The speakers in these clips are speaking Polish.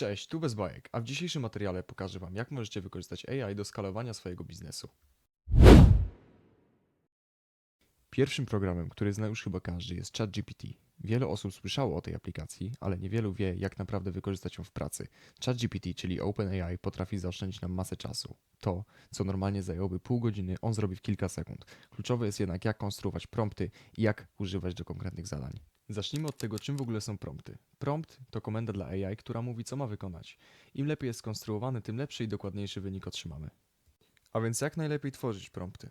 Cześć, tu bez bajek, a w dzisiejszym materiale pokażę Wam, jak możecie wykorzystać AI do skalowania swojego biznesu. Pierwszym programem, który zna już chyba każdy, jest ChatGPT. Wiele osób słyszało o tej aplikacji, ale niewielu wie, jak naprawdę wykorzystać ją w pracy. ChatGPT, czyli OpenAI, potrafi zaoszczędzić nam masę czasu. To, co normalnie zajęłoby pół godziny, on zrobi w kilka sekund. Kluczowe jest jednak, jak konstruować prompty i jak używać do konkretnych zadań. Zacznijmy od tego, czym w ogóle są prompty. Prompt to komenda dla AI, która mówi, co ma wykonać. Im lepiej jest skonstruowany, tym lepszy i dokładniejszy wynik otrzymamy. A więc jak najlepiej tworzyć prompty?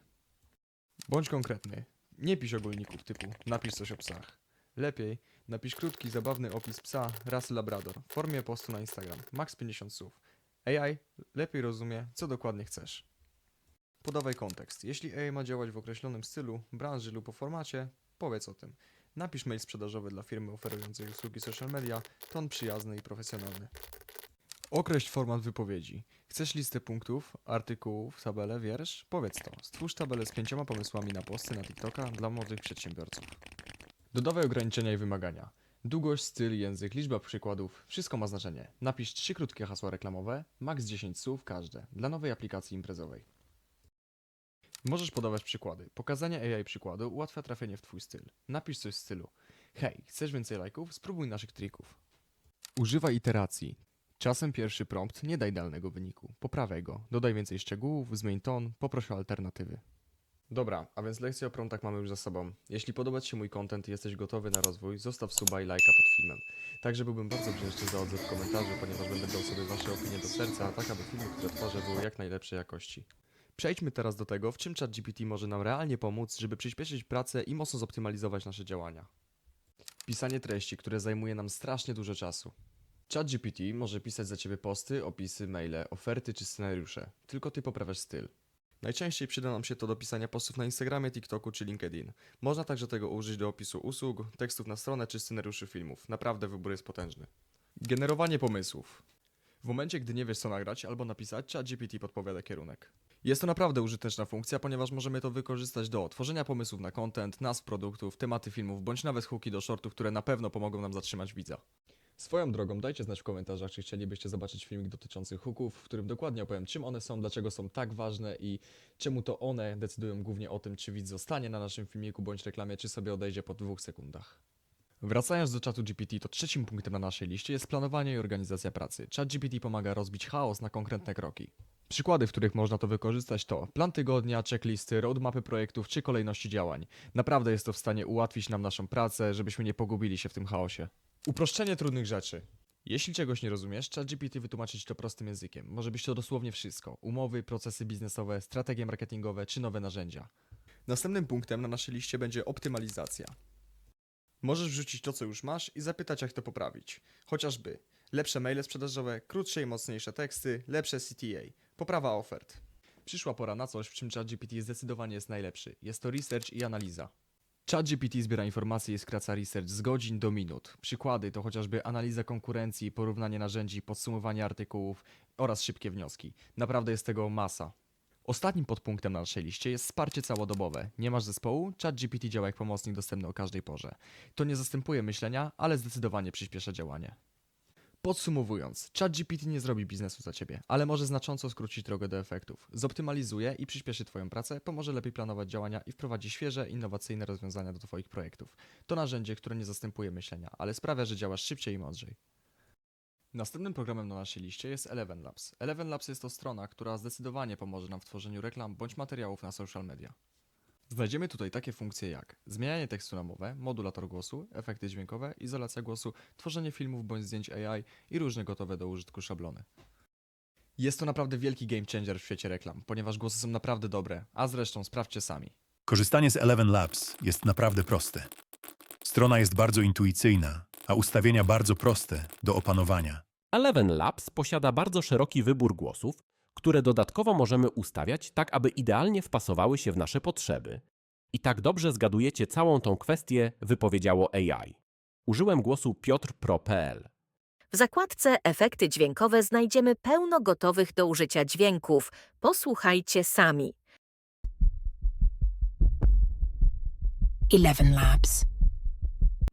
Bądź konkretny. Nie pisz ogólników typu napisz coś o psach. Lepiej napisz krótki, zabawny opis psa rasy Labrador w formie postu na Instagram. Max 50 słów. AI lepiej rozumie, co dokładnie chcesz. Podawaj kontekst. Jeśli AI ma działać w określonym stylu, branży lub o formacie, powiedz o tym. Napisz mail sprzedażowy dla firmy oferującej usługi social media, ton przyjazny i profesjonalny. Określ format wypowiedzi. Chcesz listę punktów, artykułów, tabelę, wiersz? Powiedz to. Stwórz tabelę z pięcioma pomysłami na posty na TikToka dla młodych przedsiębiorców. Dodawaj ograniczenia i wymagania. Długość, styl, język, liczba przykładów, wszystko ma znaczenie. Napisz trzy krótkie hasła reklamowe, maks 10 słów każde, dla nowej aplikacji imprezowej. Możesz podawać przykłady. Pokazanie AI przykładu ułatwia trafienie w Twój styl. Napisz coś w stylu Hej, chcesz więcej lajków? Spróbuj naszych trików. Używaj iteracji. Czasem pierwszy prompt nie da idealnego wyniku. Poprawiaj go, dodaj więcej szczegółów, zmień ton, poproś o alternatywy. Dobra, a więc lekcję o promptach mamy już za sobą. Jeśli podoba Ci się mój content i jesteś gotowy na rozwój, zostaw suba i lajka pod filmem. Także byłbym bardzo wdzięczny za odzew w komentarzu, ponieważ będę brał sobie Wasze opinie do serca, tak aby filmy, które tworzę, były jak najlepszej jakości. Przejdźmy teraz do tego, w czym ChatGPT może nam realnie pomóc, żeby przyspieszyć pracę i mocno zoptymalizować nasze działania. Pisanie treści, które zajmuje nam strasznie dużo czasu. ChatGPT może pisać za Ciebie posty, opisy, maile, oferty czy scenariusze. Tylko Ty poprawiasz styl. Najczęściej przyda nam się to do pisania postów na Instagramie, TikToku czy LinkedIn. Można także tego użyć do opisu usług, tekstów na stronę czy scenariuszy filmów. Naprawdę wybór jest potężny. Generowanie pomysłów. W momencie, gdy nie wiesz co nagrać albo napisać, ChatGPT podpowiada kierunek. Jest to naprawdę użyteczna funkcja, ponieważ możemy to wykorzystać do tworzenia pomysłów na content, nazw produktów, tematy filmów, bądź nawet hooki do shortów, które na pewno pomogą nam zatrzymać widza. Swoją drogą, dajcie znać w komentarzach, czy chcielibyście zobaczyć filmik dotyczący hooków, w którym dokładnie opowiem, czym one są, dlaczego są tak ważne i czemu to one decydują głównie o tym, czy widz zostanie na naszym filmiku bądź reklamie, czy sobie odejdzie po dwóch sekundach. Wracając do czatu GPT, to trzecim punktem na naszej liście jest planowanie i organizacja pracy. Chat GPT pomaga rozbić chaos na konkretne kroki. Przykłady, w których można to wykorzystać to plan tygodnia, checklisty, roadmapy projektów czy kolejności działań. Naprawdę jest to w stanie ułatwić nam naszą pracę, żebyśmy nie pogubili się w tym chaosie. Uproszczenie trudnych rzeczy. Jeśli czegoś nie rozumiesz, ChatGPT wytłumaczy ci to prostym językiem. Może być to dosłownie wszystko. Umowy, procesy biznesowe, strategie marketingowe czy nowe narzędzia. Następnym punktem na naszej liście będzie optymalizacja. Możesz wrzucić to, co już masz i zapytać, jak to poprawić. Chociażby lepsze maile sprzedażowe, krótsze i mocniejsze teksty, lepsze CTA, poprawa ofert. Przyszła pora na coś, w czym ChatGPT zdecydowanie jest najlepszy. Jest to research i analiza. ChatGPT zbiera informacje i skraca research z godzin do minut. Przykłady to chociażby analiza konkurencji, porównanie narzędzi, podsumowanie artykułów oraz szybkie wnioski. Naprawdę jest tego masa. Ostatnim podpunktem na naszej liście jest wsparcie całodobowe. Nie masz zespołu? ChatGPT działa jak pomocnik dostępny o każdej porze. To nie zastępuje myślenia, ale zdecydowanie przyspiesza działanie. Podsumowując, ChatGPT nie zrobi biznesu za ciebie, ale może znacząco skrócić drogę do efektów. Zoptymalizuje i przyspieszy Twoją pracę, pomoże lepiej planować działania i wprowadzi świeże, innowacyjne rozwiązania do Twoich projektów. To narzędzie, które nie zastępuje myślenia, ale sprawia, że działasz szybciej i mądrzej. Następnym programem na naszej liście jest Eleven Labs. Eleven Labs jest to strona, która zdecydowanie pomoże nam w tworzeniu reklam bądź materiałów na social media. Znajdziemy tutaj takie funkcje jak zmienianie tekstu na mowę, modulator głosu, efekty dźwiękowe, izolacja głosu, tworzenie filmów bądź zdjęć AI i różne gotowe do użytku szablony. Jest to naprawdę wielki game changer w świecie reklam, ponieważ głosy są naprawdę dobre, a zresztą sprawdźcie sami. Korzystanie z Eleven Labs jest naprawdę proste. Strona jest bardzo intuicyjna, a ustawienia bardzo proste do opanowania. Eleven Labs posiada bardzo szeroki wybór głosów, które dodatkowo możemy ustawiać tak, aby idealnie wpasowały się w nasze potrzeby. I tak dobrze zgadujecie całą tą kwestię, wypowiedziało AI. Użyłem głosu piotrpro.pl. W zakładce Efekty dźwiękowe znajdziemy pełno gotowych do użycia dźwięków. Posłuchajcie sami. Eleven Labs.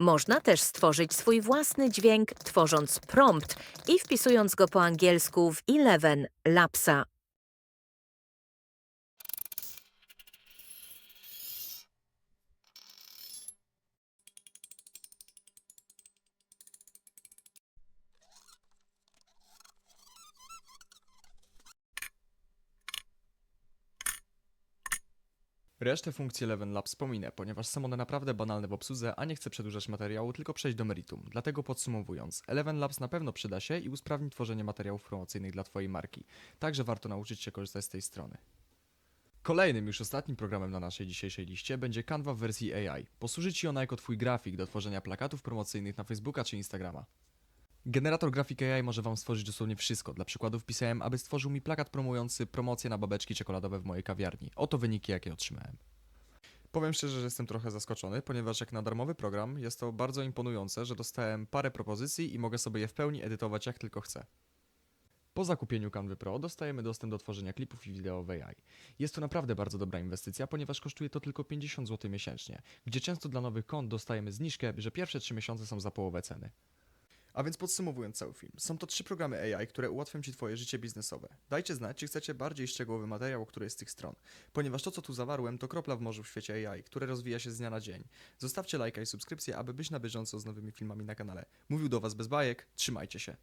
Można też stworzyć swój własny dźwięk, tworząc prompt i wpisując go po angielsku w Eleven Labsa. Resztę funkcji Eleven Labs pominę, ponieważ są one naprawdę banalne w obsłudze, a nie chcę przedłużać materiału, tylko przejść do meritum. Dlatego podsumowując, Eleven Labs na pewno przyda się i usprawni tworzenie materiałów promocyjnych dla Twojej marki. Także warto nauczyć się korzystać z tej strony. Kolejnym, już ostatnim programem na naszej dzisiejszej liście będzie Canva w wersji AI. Posłuży Ci ona jako Twój grafik do tworzenia plakatów promocyjnych na Facebooka czy Instagrama. Generator grafik AI może Wam stworzyć dosłownie wszystko. Dla przykładu wpisałem, aby stworzył mi plakat promujący promocję na babeczki czekoladowe w mojej kawiarni. Oto wyniki, jakie otrzymałem. Powiem szczerze, że jestem trochę zaskoczony, ponieważ jak na darmowy program jest to bardzo imponujące, że dostałem parę propozycji i mogę sobie je w pełni edytować jak tylko chcę. Po zakupieniu Canvy Pro dostajemy dostęp do tworzenia klipów i wideo w AI. Jest to naprawdę bardzo dobra inwestycja, ponieważ kosztuje to tylko 50 zł miesięcznie, gdzie często dla nowych kont dostajemy zniżkę, że pierwsze 3 miesiące są za połowę ceny. A więc podsumowując cały film, są to trzy programy AI, które ułatwią Ci Twoje życie biznesowe. Dajcie znać, czy chcecie bardziej szczegółowy materiał o którejś z tych stron, ponieważ to, co tu zawarłem, to kropla w morzu w świecie AI, które rozwija się z dnia na dzień. Zostawcie lajka i subskrypcję, aby być na bieżąco z nowymi filmami na kanale. Mówił do Was bez bajek, trzymajcie się.